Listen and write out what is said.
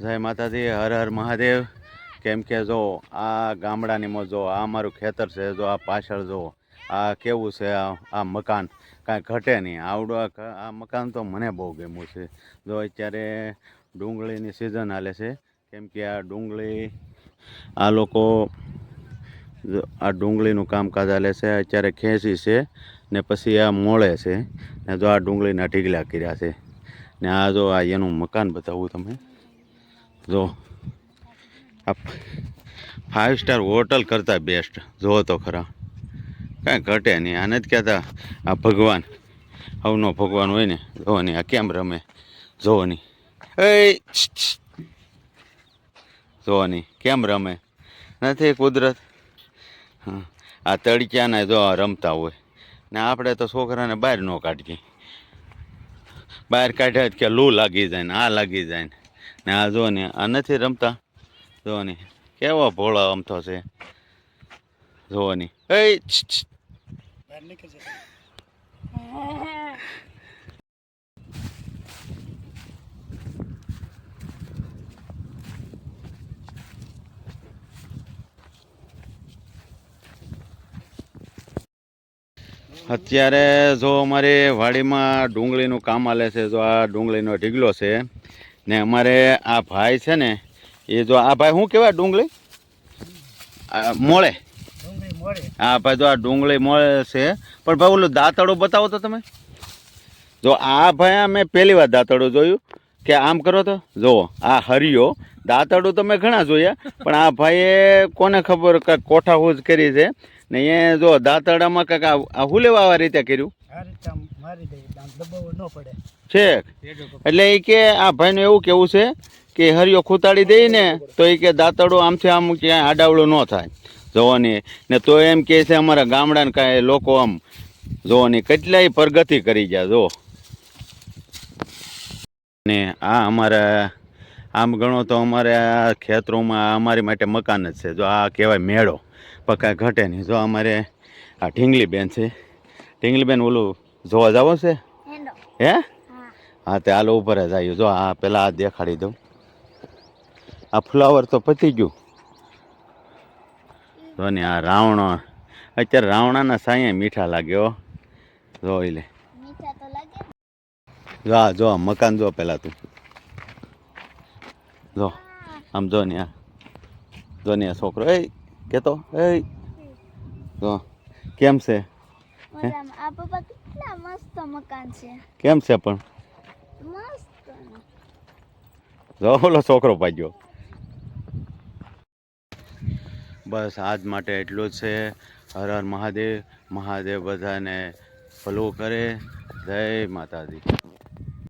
જય માતાજી, હર હર મહાદેવ. કેમ કે જો આ ગામડાની જો, આ મારું ખેતર છે, જો આ પાછળ જો, આ કેવું છે, આ મકાન? કાંઈ ઘટે નહીં. આવડો આ મકાન તો મને બહુ ગમ્યું છે. જો અત્યારે ડુંગળીની સિઝન હાલે છે. કેમ કે આ ડુંગળી, આ લોકો આ ડુંગળીનું કામકાજ હાલે છે. અત્યારે ખેંચી છે ને પછી આ મોળે છે. ને જો આ ડુંગળીના ઢીગલા કર્યા છે. ને આ જો આ એનું મકાન બતાવું તમે જો. આ ફાઇવ સ્ટાર હોટલ કરતાં બેસ્ટ જુઓ તો ખરા. કાંઈ ઘટે નહીં. આને જ કહેતા, આ ભગવાન. હવનો ભગવાન હોય ને જોવો નહીં આ કેમ રમે? નહીં એ નહીં કેમ રમે? નથી કુદરત? આ તડક્યાને જો રમતા હોય. ને આપણે તો છોકરાને બહાર ન કાઢીએ. બહાર કાઢ્યા જ કે લૂ લાગી જાય ને, આ લાગી જાય ને. ને આ જો ને આ નથી રમતા. જો ને કેવો ભોળો અમથો છે. જો ને. એ. અત્યારે જો અમારી વાડીમાં ડુંગળીનું કામ હાલે છે જો આ ડુંગળીનો ઢીગલો છે ને અમારે આ ભાઈ છે ને એ જો આ ભાઈ શું કહેવાય ડુંગળી? આ મોળે. હા ભાઈ જો આ ડુંગળી મોળે છે. પણ ભાઈ ઓલું દાંતડું બતાવો તો તમે. જો આ ભાઈ મેં પહેલી વાર દાંતડું જોયું. કે આમ કરો તો? જુઓ આ હરિયો. દાંતડું તો મેં ઘણા જોયા પણ આ ભાઈએ કોને ખબર કાંઈક કોઠાહૂજ કરી છે. ને એ જો દાંતડામાં કાંઈક આ આ હું લેવા આવા રીતે કર્યું. છેક એટલે એ કે આ ભાઈનું એવું કેવું છે કે હરિયો ખૂતાડી દઈ ને તો એ કે દાંતડો આમથી આમ ક્યાંય આડાવડું ન થાય. જોવાની. ને તો એમ કહે છે અમારા ગામડાને કાંઈ લોકો આમ જોવાની કેટલાય પ્રગતિ કરી ગયા, જો. ને આ અમારા આમ ગણો તો અમારે આ ખેતરોમાં અમારી માટે મકાન જ છે. જો આ કહેવાય મેળો. પકા ઘટે નહીં. જો અમારે આ ઢીંગલી બેન છે. ઢીંગલી બેન ઓલું જોવા જાવો છે? હે? હા. તે હાલો ઉપર જ આવ્યું જો આ પેલા આ દેખાડી દઉં. આ ફ્લાવર તો પતી ગયું. જો ને આ રાવણો અત્યારે રાવણાના સાંયે મીઠા લાગ્યો જોઈ લે. જો. આ જો મકાન જો પેલા તું. જો આમ જો ને આ. જો ને છોકરો. એ કેતો? એ. જો કેમ છે? આ પપ્પા કેટલા મસ્ત મકાન છે. કેમ છે પણ? મસ્ત જો ઓલો છોકરો પાડ્યો બસ આજ માટે એટલું જ છે. હર હર મહાદેવ. મહાદેવ બધાને ભલું કરે. જય માતાજી.